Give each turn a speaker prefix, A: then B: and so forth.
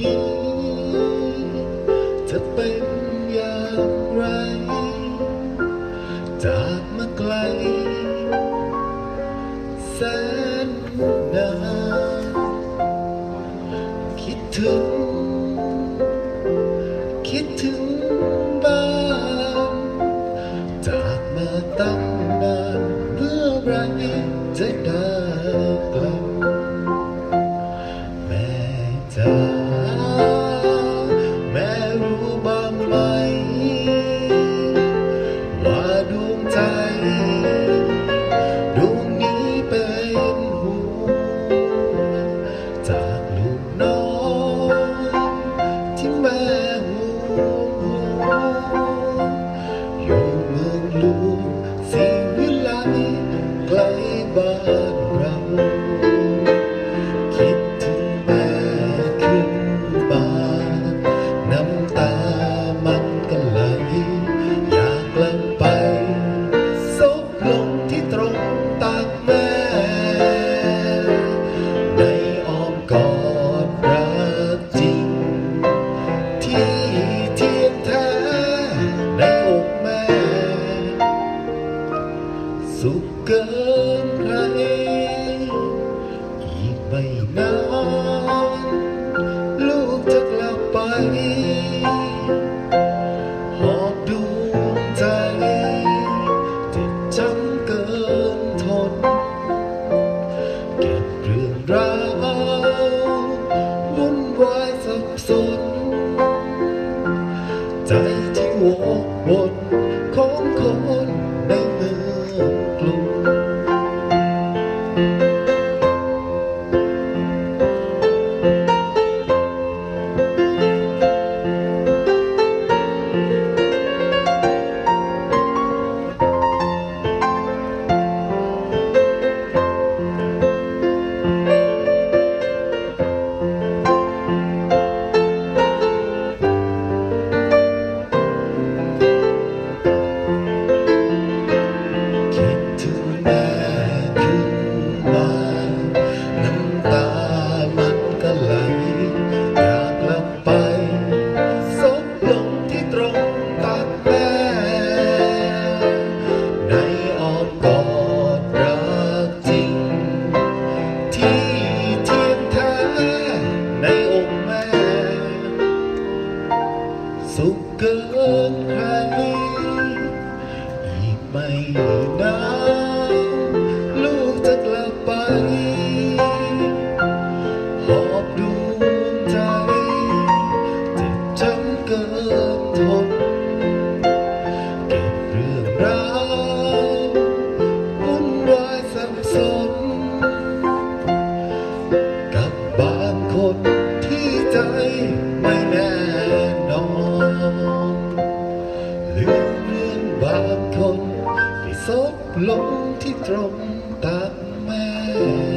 A: นี้ จะเป็นอย่างไร จากมาไกล แสนนานคิดถึง คิดถึงบ้าน จากมาตั้ง ง สุขเกินใครอีกไม่นานลูกจะกลับไป หอบดวงใจเจ็บช้ำเกินทน เก็บเรื่องราววุ่นวายสับสน ใจที่วกวน อ้อมกอดรักจริง ที่เทียมแท้ในอกแม่ สุขเกินใครอีกไม่นาน ไม่แน่นอนเรื่องบางคนที่ซบลงที่ตรงตามแม่